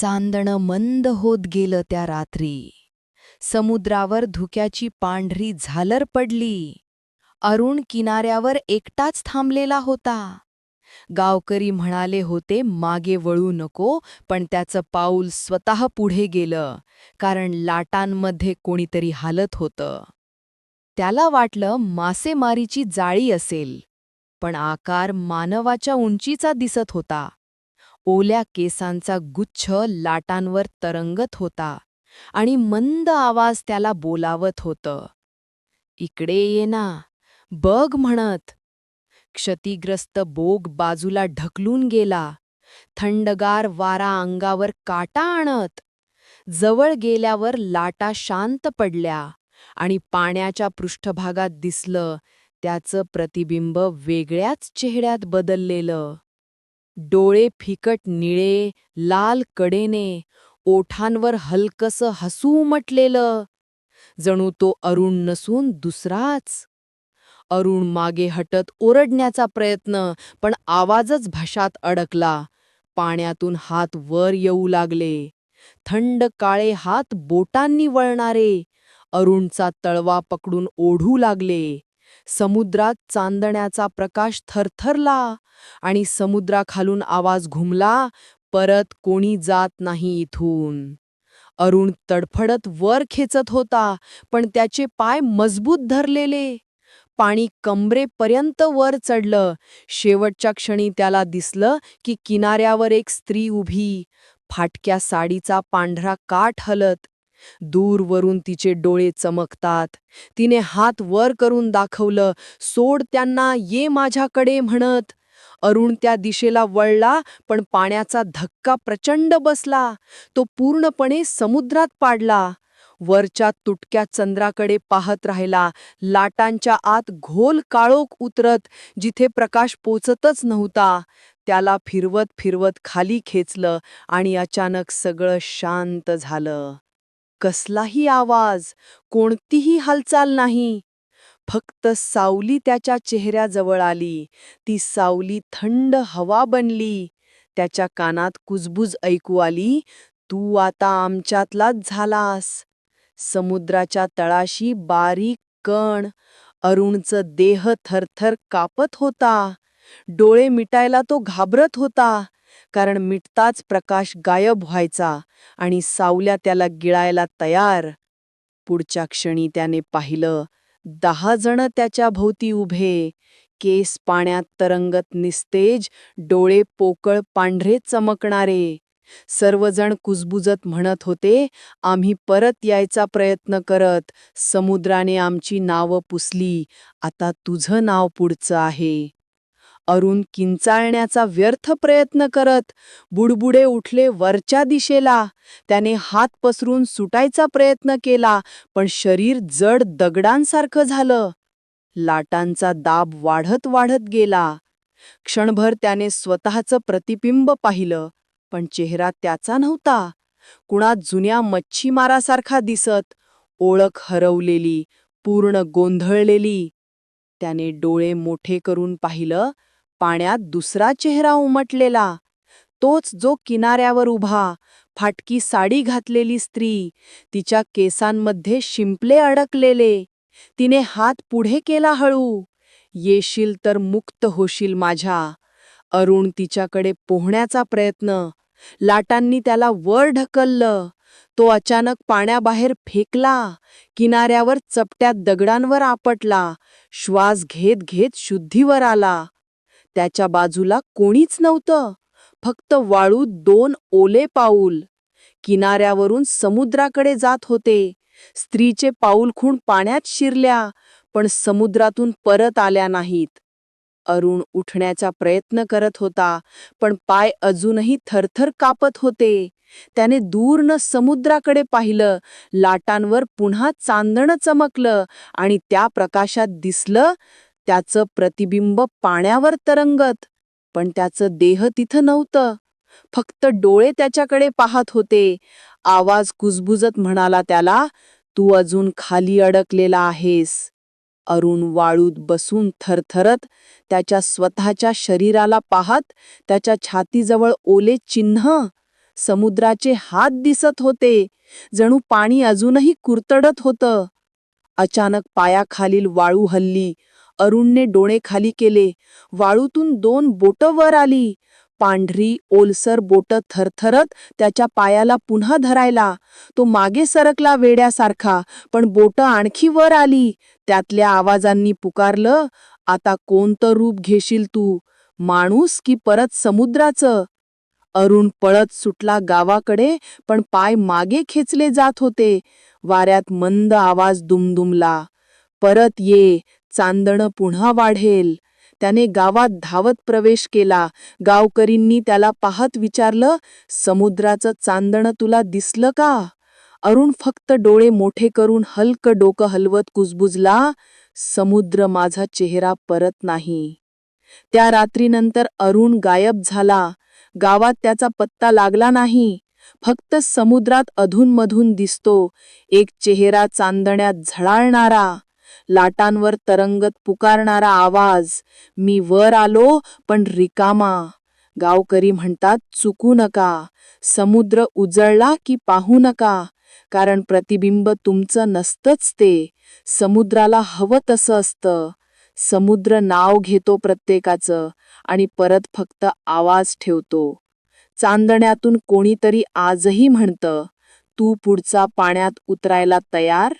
चांदणं मंद होत गेलं त्या रात्री. समुद्रावर धुक्याची पांढरी झालर पडली. अरुण किनाऱ्यावर एकटाच थांबलेला होता. गावकरी म्हणाले होते मागे वळू नको पण त्याचं पाऊल स्वतः पुढे गेलं कारण लाटांमध्ये कोणीतरी हालत होतं. त्याला वाटलं मासेमारीची जाळी असेल पण आकार मानवाच्या उंचीचा दिसत होता. ओल्या केसांचा गुच्छ लाटांवर तरंगत होता आणि मंद आवाज त्याला बोलावत होतं. इकडे ये ना बघ म्हणत. क्षतिग्रस्त बोग बाजूला ढकलून गेला. थंडगार वारा अंगावर काटा आणत. जवळ गेल्यावर लाटा शांत पडल्या आणि पाण्याच्या पृष्ठभागात दिसलं त्याचं प्रतिबिंब वेगळ्याच चेहऱ्यात बदललेलं. डोळे फिकट निळे लाल कडेने ओठांवर हलकसं हसू उमटलेलं जणू तो अरुण नसून दुसराच. अरुण मागे हटत ओरडण्याचा प्रयत्न पण आवाजच भाषात अडकला. पाण्यातून हात वर येऊ लागले. थंड काळे हात बोटांनी वळणारे. अरुणचा तळवा पकडून ओढू लागले. समुद्रात चांदण्याचा प्रकाश थरथरला आणि समुद्राखालून आवाज घुमला परत कोणी जात नाही इथून. अरुण तडफडत वर खेचत होता पण त्याचे पाय मजबूत धरलेले. पाणी कमरेपर्यंत वर चढलं. शेवटच्या क्षणी त्याला दिसलं की किनाऱ्यावर एक स्त्री उभी फाटक्या साडीचा पांढरा काठ हलत दूरवरून तिचे डोळे चमकतात. तिने हात वर करून दाखवलं सोड त्यांना ये माझ्याकडे म्हणत. अरुण त्या दिशेला वळला पण पाण्याचा धक्का प्रचंड बसला. तो पूर्णपणे समुद्रात पाडला. वरच्या तुटक्या चंद्राकडे पाहत राहिला लाटांच्या आत घोल काळोख उतरत जिथे प्रकाश पोचतच नव्हता. त्याला फिरवत फिरवत खाली खेचलं आणि अचानक सगळं शांत झालं. कसलाही आवाज कोणतीही हालचाल नाही. फक्त सावली त्याच्या चेहऱ्याजवळ आली. ती सावली थंड हवा बनली. त्याच्या कानात कुजबुज ऐकू आली तू आता आमच्यातलाच झालास. समुद्राच्या तळाशी बारीक कण. अरुणचं देह थरथर कापत होता. डोळे मिटायला तो घाबरत होता. कारण मिटताच प्रकाश गायब व्हायचा आणि सावल्या त्याला गिळायला तयार. पुढच्या क्षणी त्याने पाहिलं दहा जण त्याच्या भोवती उभे. केस पाण्यात तरंगत निस्तेज डोळे पोकळ पांढरे चमकणारे. सर्वजण कुजबुजत म्हणत होते आम्ही परत यायचा प्रयत्न करत समुद्राने आमची नावं पुसली. आता तुझं नाव पुढचं आहे. अरुण किंचाळण्याचा व्यर्थ प्रयत्न करत बुडबुडे उठले वरच्या दिशेला. त्याने हात पसरून सुटायचा प्रयत्न केला पण शरीर जड दगडांसारखं झालं. लाटांचा दाब वाढत वाढत गेला. क्षणभर त्याने स्वतःचं प्रतिबिंब पाहिलं पण चेहरा त्याचा नव्हता. कुणा जुन्या मच्छीमारासारखा दिसत ओळख हरवलेली पूर्ण गोंधळलेली. त्याने डोळे मोठे करून पाहिलं पाण्यात दुसरा चेहरा उमटलेला. तोच जो किनाऱ्यावर उभा फाटकी साडी घातलेली स्त्री तिच्या केसांमध्ये शिंपले अडकलेले. तिने हात पुढे केला हळू. येशील तर मुक्त होशील माझ्या. अरुण तिच्याकडे पोहण्याचा प्रयत्न. लाटांनी त्याला वर ढकललं. तो अचानक पाण्याबाहेर फेकला. किनाऱ्यावर चपट्यात दगडांवर आपटला. श्वास घेत घेत शुद्धीवर आला. त्याच्या बाजूला कोणीच नव्हतं. फक्त वाळू दोन ओले पाऊल. किनाऱ्यावरून समुद्राकडे जात होते. स्त्रीचे पाऊलखूण पाण्यात शिरल्या पण समुद्रातून परत आल्या नाहीत. अरुण उठण्याचा प्रयत्न करत होता पण पाय अजूनही थरथर कापत होते. त्याने दूरनं समुद्राकडे पाहिलं लाटांवर पुन्हा चांदणं चमकलं आणि त्या प्रकाशात दिसलं त्याचं प्रतिबिंब पाण्यावर तरंगत पण त्याचं देह तिथं नव्हतं. फक्त डोळे त्याच्याकडे पाहत होते. आवाज कुजबुजत म्हणाला त्याला तू अजून खाली अडकलेला आहेस. अरुण वाळूत बसून थरथरत त्याच्या स्वतःच्या शरीराला पाहत त्याच्या छातीजवळ ओले चिन्ह. समुद्राचे हात दिसत होते. जणू पाणी अजूनही कुरतडत होतं. अचानक पायाखालील वाळू हल्ली अरुणने डोळे खाली केले. वाळूतून दोन बोटं वर आली. पांढरी ओलसर बोटं थरथरत त्याच्या पायाला पुन्हा धरायला. तो मागे सरकला वेड्यासारखा पण बोटं आणखी वर आली. त्यातल्या आवाजांनी पुकारलं आता कोणतं रूप घेशील तू? माणूस की परत समुद्राचं? अरुण पळत सुटला गावाकडे पण पाय मागे खेचले जात होते. वाऱ्यात मंद आवाज दुमदुमला परत ये चांदणं पुन्हा वाढेल. त्याने गावात धावत प्रवेश केला. गावकरींनी त्याला पाहत विचारलं समुद्राचं चांदणं तुला दिसलं का? अरुण फक्त डोळे मोठे करून हलकं डोकं हलवत कुजबुजला समुद्र माझा चेहरा परत नाही. त्या रात्रीनंतर अरुण गायब झाला. गावात त्याचा पत्ता लागला नाही. फक्त समुद्रात अधूनमधून दिसतो. एक चेहरा चांदण्यात झळाळणारा. लाटांवर तरंगत पुकारणारा आवाज. मी वर आलो पण रिकामा. गावकरी म्हणतात चुकू नका. समुद्र उजळला की पाहू नका. कारण प्रतिबिंब तुमचं नसतंच ते. समुद्राला हवं तसं असतं. समुद्र नाव घेतो प्रत्येकाचं आणि परत फक्त आवाज ठेवतो. चांदण्यातून कोणीतरी आजही म्हणतं तू पुढचा पाण्यात उतरायला तयार?